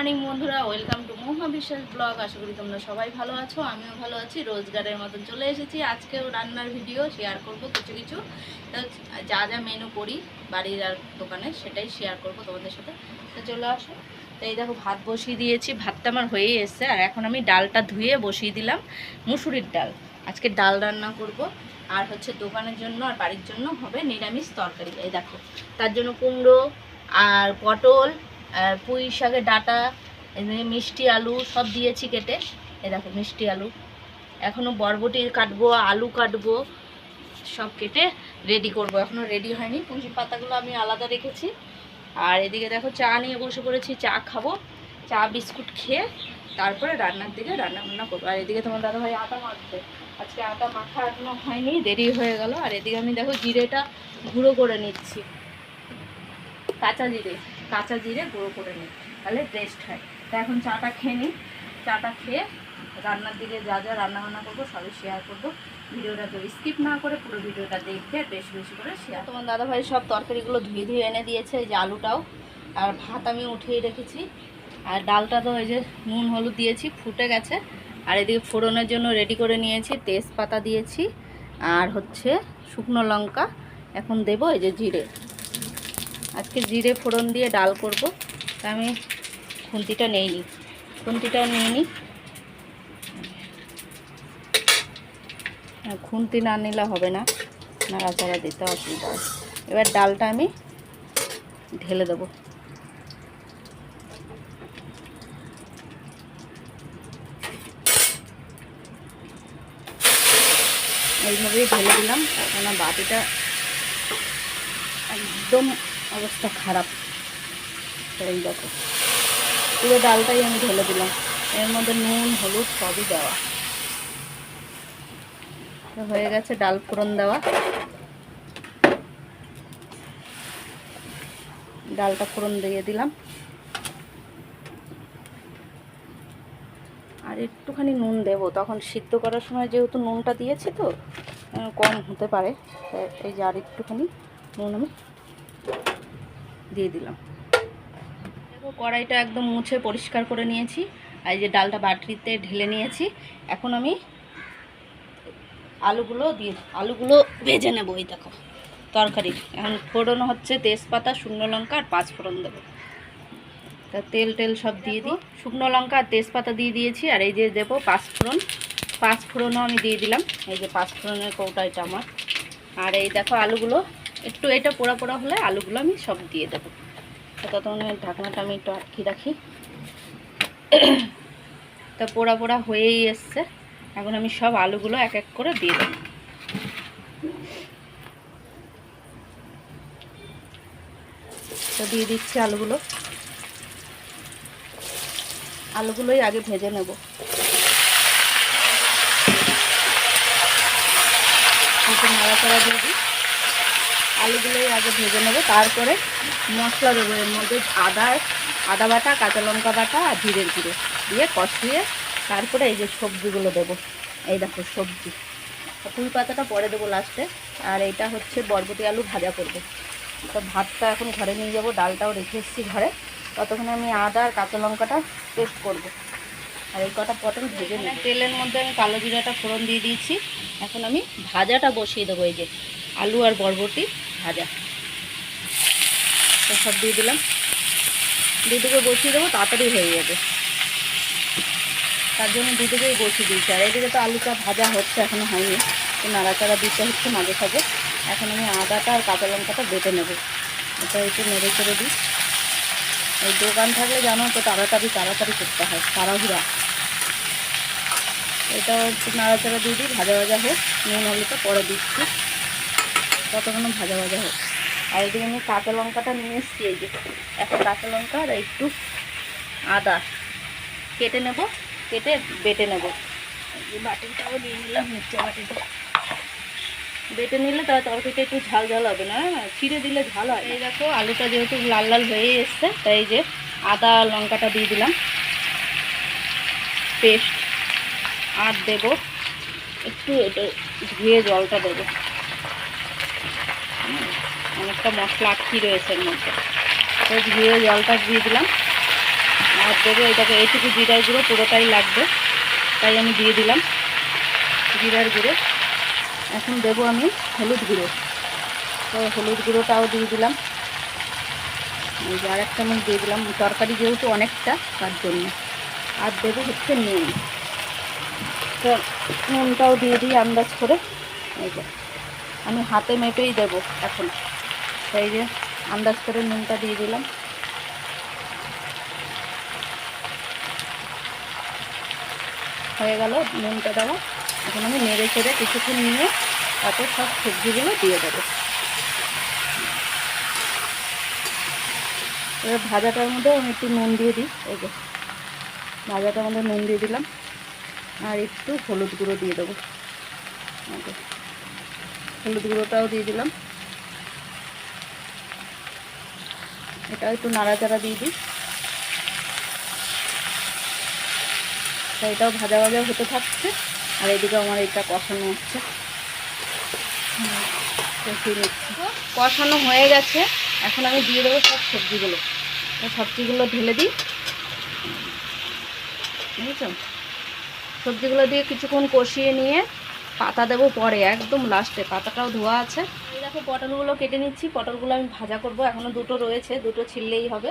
Morning বন্ধুরা, welcome to মহা বিশ্বাস ব্লগ। আশা করি তোমরা সবাই ভালো আছো, আমিও ভালো আছি, রোজগারের মতন চলে এসেছি। আজকেও রান্নার ভিডিও শেয়ার করব কিছু কিছু। যা যা মেনু করি, বাড়ির আর দোকানে, সেটাই শেয়ার করব তোমাদের সাথে। তো চলে আসো। তো এই দেখো, ভাত বসিয়ে দিয়েছি। ভাতটা আমার হয়েই এসছে। আর এখন আমি ডালটা ধুয়ে বসিয়ে দিলাম মুসুরির ডাল। আজকে ডাল রান্না করব। আর হচ্ছে দোকানের জন্য আর বাড়ির জন্য হবে নিরামিষ তরকারি। এই দেখো, তার জন্য কুমড়ো আর পটল আর পুঁই শাকের ডাটা মিষ্টি আলু সব দিয়েছি কেটে। এ দেখো, মিষ্টি আলু। এখনও বরবটি কাটবো, আলু কাটবো, সব কেটে রেডি করব। এখনও রেডি হয়নি। পুঁজি পাতাগুলো আমি আলাদা রেখেছি। আর এদিকে দেখো, চা নিয়ে বসে পড়েছি, চা খাব। চা, বিস্কুট খেয়ে তারপরে রান্নার দিকে রান্না বান্না করব। আর এদিকে তোমার দাদাভাই আটা মাখবে আজকে আটা মাখা এখনও হয়নি, দেরি হয়ে গেল। আর এদিকে আমি দেখো, জিরেটা গুঁড়ো করে নিচ্ছি। কাঁচা জিরে। কাঁচা জিরে গুঁড়ো করে নিই, তাহলে টেস্ট হয়। তো এখন চাটা খেয়ে নিই। চাটা খেয়ে রান্নার দিকে যা যা রান্না বান্না করব সবই শেয়ার করব। ভিডিওটা তো স্কিপ না করে পুরো ভিডিওটা দেখবে, বেশি বেশি করে শেয়ার তোমার দাদাভাই সব তরকারিগুলো ধুয়ে ধুয়ে এনে দিয়েছে, এই যে আলুটাও। আর ভাত আমি উঠিয়ে রেখেছি। আর ডালটা তো ওই যে নুন হলুদ দিয়েছি, ফুটে গেছে। আর এদিকে ফোড়নের জন্য রেডি করে নিয়েছি, তেজপাতা দিয়েছি। আর হচ্ছে শুকনো লঙ্কা। এখন দেবো এই যে জিরে। আজকে জিরে ফোড়ন দিয়ে ডাল করব। আমি খুন্তিটা নেইনি। খুন্তিটাও নিয়ে নিই হ্যাঁ, খুন্তি না নিলে হবে না। নাড়াচাড়া দিতে অসুবিধা হয়। এবার ডালটা আমি ঢেলে দেবো। এইভাবেই ঢেলে দিলাম। কেন বাটিটা একদম অবস্থা খারাপ। এই দেখো। পুরো ডালটাই আমি ঢেলে দিলাম। এর মধ্যে নুন, হলুদ সবই দেওয়া। হয়ে গেছে ডাল ফোড়ন দেওয়া। ডালটা ফোড়ন দিয়ে দিলাম। আর একটুখানি নুন দেবো। তখন সিদ্ধ করার সময় যেহেতু নুনটা দিয়েছি তো কম হতে পারে। এই যে আর একটুখানি নুন আমি দিয়ে দিলাম। দেখো কড়াইটা একদম মুছে পরিষ্কার করে নিয়েছি। আর এই যে ডালটা বাটিতে ঢেলে নিয়েছি। এখন আমি আলুগুলো দিয়ে আলুগুলো ভেজে নেব এই দেখো তরকারির। এখন ফোড়ন হচ্ছে তেজপাতা শুকনো লঙ্কা আর পাঁচ ফোড়ন দেবো। তা তেল টেল সব দিয়ে দিই। শুকনো লঙ্কা আর তেজপাতা দিয়ে দিয়েছি। আর এই যে দেবো পাঁচ ফোড়ন। পাঁচ ফোড়নও আমি দিয়ে দিলাম। এই যে পাঁচ ফোড়নের কৌটা এটা আমার। আর এই দেখো আলুগুলো একটু এটা পোড়া পোড়া হলে আলুগুলো আমি সব দিয়ে দেবো। ততক্ষণে ঢাকনাটা আমি একটু আটকে রাখি। তা পোড়া পোড়া হয়েই এসছে। এখন আমি সব আলুগুলো এক এক করে দিয়ে দেবো। তো দিয়ে দিচ্ছি আলুগুলো। আলুগুলোই আগে ভেজে নেব। নাড়াচাড়া দিয়ে দিই। আলুগুলোই আগে ভেজে নেব, তারপরে মশলা দেবো। এর মধ্যে আদা আদা বাটা, কাঁচা লঙ্কা বাটা আর জিরের গুঁড়ো দিয়ে কষিয়ে তারপরে এই যে সবজিগুলো দেবো। এই দেখো সবজি। ফুল পাতাটা পরে দেবো লাস্টে। আর এটা হচ্ছে বরবটি আলু ভাজা করব। তো ভাতটা এখন ঘরে নিয়ে যাব, ডালটাও রেখে এসেছি ঘরে। ততক্ষণে আমি আদা আর কাঁচা লঙ্কাটা পেস্ট করব। আর এই কটা পটল ভেজে নিই তেলের মধ্যে আমি কালো জিরাটা ফোড়ন দিয়ে দিয়েছি। এখন আমি ভাজাটা বসিয়ে দেবো এই যে আলু আর বরবটি। ভাজা। তো সব দিয়ে দিলাম। দুটোকে বসিয়ে দেবো, তাড়াতাড়ি হয়ে যাবে। তার জন্য দুটোকেই বসিয়ে দিয়েছি। আর এদিকে তো আলুটা ভাজা হচ্ছে এখনও হয়নি। তো নাড়াচাড়া দিতে হচ্ছে মাঝে সাঝে। এখন আমি আদাটা আর কাঁচা লঙ্কাটা বেটে নেব। এটা একটু নেড়ে করে দিই। এই দোকান থাকলে জানো তো, তাড়াতাড়ি তাড়াতাড়ি করতে হয়, তাড়াহুড়া। এটা একটু নাড়াচাড়া দিয়ে দিই, ভাজা ভাজা হোক। নুন, হলুদটা পরে দিচ্ছি। ততক্ষণ ভাজা ভাজা হোক। আর এদিকে আমি কাঁচা লঙ্কাটা নিয়ে এসেছি, এই যে একটা কাঁচা লঙ্কা আর একটু আদা। কেটে নেব, কেটে বেটে নেব। বাটিটাও নিয়ে নিলাম মিক্সচার বাটিটা। বেটে নিলে তার তরকারিটা একটু ঝাল ঝাল হবে না? ছিঁড়ে দিলে ঝাল হয় এই দেখো, আলুটা যেহেতু লাল লাল হয়ে এসছে, তাই যে আদা, লঙ্কাটা দিয়ে দিলাম। পেস্ট। আর দেব, একটু এটা ধুয়ে জলটা দেবো। অনেকটা মশলা আটকি রয়েছে এর মধ্যে। তো ধুয়ে জলটা দিয়ে দিলাম। আর দেবো এটাকে এইটুকু জিরার গুঁড়ো, পুরোটাই লাগবে। তাই আমি দিয়ে দিলাম জিরার গুঁড়ো। এখন দেবো আমি হলুদ গুঁড়ো। তো হলুদ গুঁড়োটাও দিয়ে দিলাম। আর এক চামচ দিয়ে দিলাম। তরকারি যেহেতু অনেকটা, তার জন্য। আর দেবো হচ্ছে নুন। তো নুনটাও দিয়ে দিই আন্দাজ করে। এই আমি হাতে মেপেই দেবো এখন। তাই যে আন্দাজ করে নুনটা দিয়ে দিলাম। হয়ে গেল নুনটা দেওয়া। এখন আমি নেড়ে চেড়ে কিছুক্ষণ নিয়ে তাতে সব সবজিগুলো দিয়ে দেবো। এবার ভাজাটার মধ্যে আমি একটু নুন দিয়ে দিই। এই যে ভাজাটার মধ্যে নুন দিয়ে দিলাম। আর একটু হলুদ গুঁড়ো দিয়ে দেবো। হলুদ গুঁড়োটাও দিয়ে দিলাম। এটা একটু নাড়াচাড়া দিয়ে দিই। এটাও ভাজা ভাজা হতে থাকছে, আর এদিকে আমার এটা কষানো হচ্ছে। কষানো হয়ে গেছে, এখন আমি দিয়ে দেবো সব সবজিগুলো। সবজিগুলো ঢেলে দিই। বুঝেছ? সবজিগুলো দিয়ে কিছুক্ষণ কষিয়ে নিয়ে পাতা দেবো পরে, একদম লাস্টে। পাতাটাও ধোয়া আছে। দেখো পটলগুলো কেটে নিচ্ছি। পটলগুলো আমি ভাজা করব। এখনও দুটো রয়েছে, দুটো ছিললেই হবে।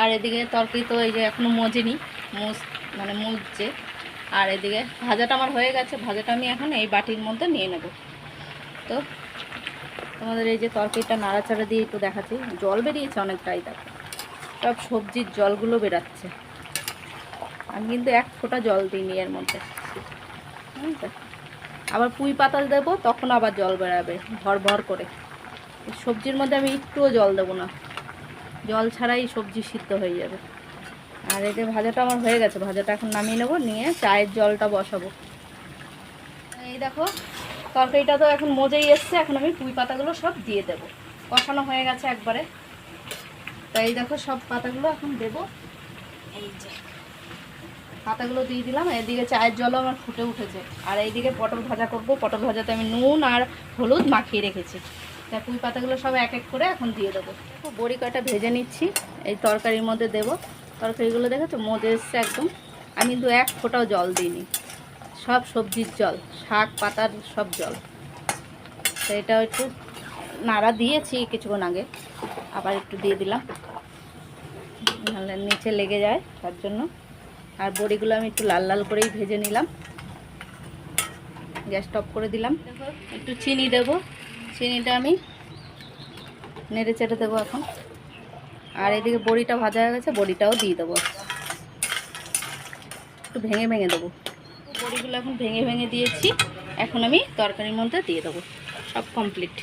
আর এদিকে তরকারি তো এই যে এখনও মজেনি মুজ মানে মুজছে। আর এদিকে ভাজাটা আমার হয়ে গেছে। ভাজাটা আমি এখন এই বাটির মধ্যে নিয়ে নেব। তো তোমাদের এই যে তরকারিটা নাড়াচাড়া দিয়ে একটু দেখাচ্ছি। জল বেরিয়েছে অনেকটাই দেখো। সব সবজির জলগুলো বেরাচ্ছে। আমি কিন্তু এক ফোঁটা জল দিইনি এর মধ্যে। বুঝলে? আবার পুঁই পাতা দেবো, তখন আবার জল বেরাবে, ভর ভর করে। সবজির মধ্যে আমি একটুও জল দেবো না। জল ছাড়াই সবজি সিদ্ধ হয়ে যাবে। আর এই যে ভাজাটা আমার হয়ে গেছে, ভাজাটা এখন নামিয়ে নেব, নিয়ে চায়ের জলটা বসাবো। এই দেখো, তরকারিটা তো এখন মজেই এসছে, এখন আমি পুঁই পাতাগুলো সব দিয়ে দেবো। কষানো হয়ে গেছে একবারে। তাই দেখো সব পাতাগুলো এখন দেবো। এই যে। পাতাগুলো দিয়ে দিলাম, এদিকে চায়ের জলও আমার ফুটে উঠেছে। আর এইদিকে পটল ভাজা করব। পটল ভাজাতে আমি নুন আর হলুদ মাখিয়ে রেখেছি। তা পুঁই পাতাগুলো সব এক এক করে এখন দিয়ে দেবো। বড়ি কটা ভেজে নিচ্ছি। এই তরকারির মধ্যে দেবো। তরকারিগুলো দেখেছ? মজে এসছে একদম। আমি কিন্তু এক ফোঁটাও জল দিইনি। সব সবজির জল, শাক, পাতার সব জল। তো এটাও একটু নাড়া দিয়েছি কিছুক্ষণ আগে। আবার একটু দিয়ে দিলাম। নাহলে নিচে লেগে যায়, তার জন্য। আর বড়িগুলো আমি একটু লাল লাল করেই ভেজে নিলাম। গ্যাস টপ করে দিলাম। একটু চিনি দেবো। চিনিটা আমি নেড়ে চেড়ে দেবো এখন। আর এদিকে বড়িটা ভাজা হয়ে গেছে, বড়িটাও দিয়ে দেবো। একটু ভেঙে ভেঙে দেবো। বড়িগুলো এখন ভেঙে ভেঙে দিয়েছি। এখন আমি তরকারির মধ্যে দিয়ে দেবো। সব কমপ্লিট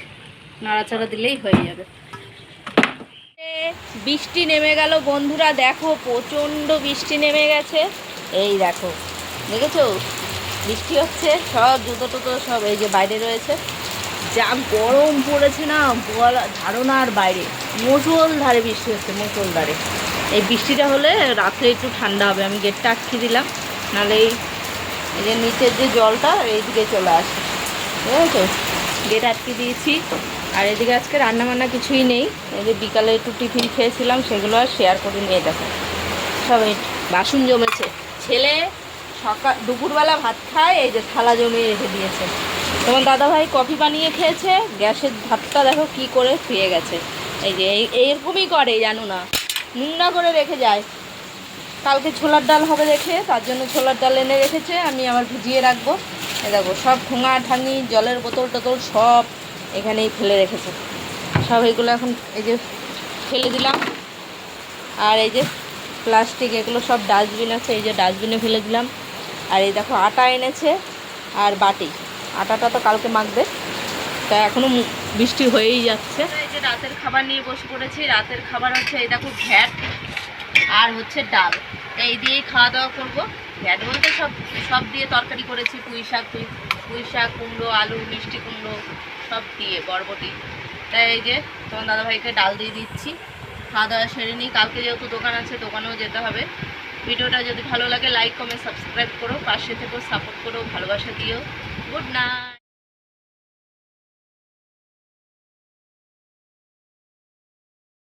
নাড়াচাড়া দিলেই হয়ে যাবে। বৃষ্টি নেমে গেল। বন্ধুরা, দেখো, প্রচণ্ড বৃষ্টি নেমে গেছে। এই দেখো, দেখেছ? বৃষ্টি হচ্ছে, সব জুতো টুতো সব এই যে বাইরে রয়েছে। যা গরম পড়েছে না ধারণার বাইরে। মুসল ধারে বৃষ্টি হচ্ছে মুসল ধারে এই বৃষ্টিটা হলে রাত্রে একটু ঠান্ডা হবে, আমি গেটটা আটকে দিলাম। নাহলে এই যে নিচের যে জলটা, এইদিকে চলে আসে। বুঝেছ গেট আটকে দিয়েছি। আর এদিকে আজকে রান্না বান্না কিছুই নেই। এই যে বিকালে একটু টিফিন খেয়েছিলাম, সেগুলো আর শেয়ার করে নিয়ে দেখো। সব বাসন জমেছে। ছেলে সকাল দুপুরবেলা ভাত খায়, এই যে থালা জমিয়ে রেখে দিয়েছে। তোমার দাদাভাই কফি বানিয়ে খেয়েছে, গ্যাসের ভাতটা দেখো কি করে শুয়ে গেছে। এই যে এই এইরকমই করে, জানো না। নোংরা করে রেখে যায়। কালকে ছোলার ডাল হবে দেখে, তার জন্য ছোলার ডাল এনে রেখেছে, আমি আবার ভিজিয়ে রাখব। দেখো, সব ঠোঙা ঠাঙি জলের বোতল টোতল সব এখানেই ফেলে রেখেছে। সব এগুলো এখন এই যে ফেলে দিলাম। আর এই যে প্লাস্টিক, এগুলো সব ডাস্টবিন আছে, এই যে ডাস্টবিনে ফেলে দিলাম। আর এই দেখো, আটা এনেছে আর বাটি। আটাটা তো কালকে মাখবে। তা এখনও বৃষ্টি হয়েই যাচ্ছে। এই যে রাতের খাবার নিয়ে বসে পড়েছি। রাতের খাবার হচ্ছে এই দেখো, ঘ্যাট আর হচ্ছে ডাল। এই দিয়েই খাওয়া দাওয়া করব। ঘ্যাট বলতে সব সব দিয়ে তরকারি করেছি, পুঁই শাক, পুঁই পুঁই শাক কুমড়ো, আলু, মিষ্টি কুমড়ো সব দিয়ে বরবটি। তাই এই যে তোমার দাদাভাইকে ডাল দিয়ে দিচ্ছি। খাওয়া দাওয়া সেরে নিই। কালকে যেহেতু দোকান আছে, দোকানেও যেতে হবে। ভিডিওটা যদি ভালো লাগে লাইক কমেন্ট সাবস্ক্রাইব করো। পাশে থেকেও সাপোর্ট করো, ভালোবাসা দিও। Good night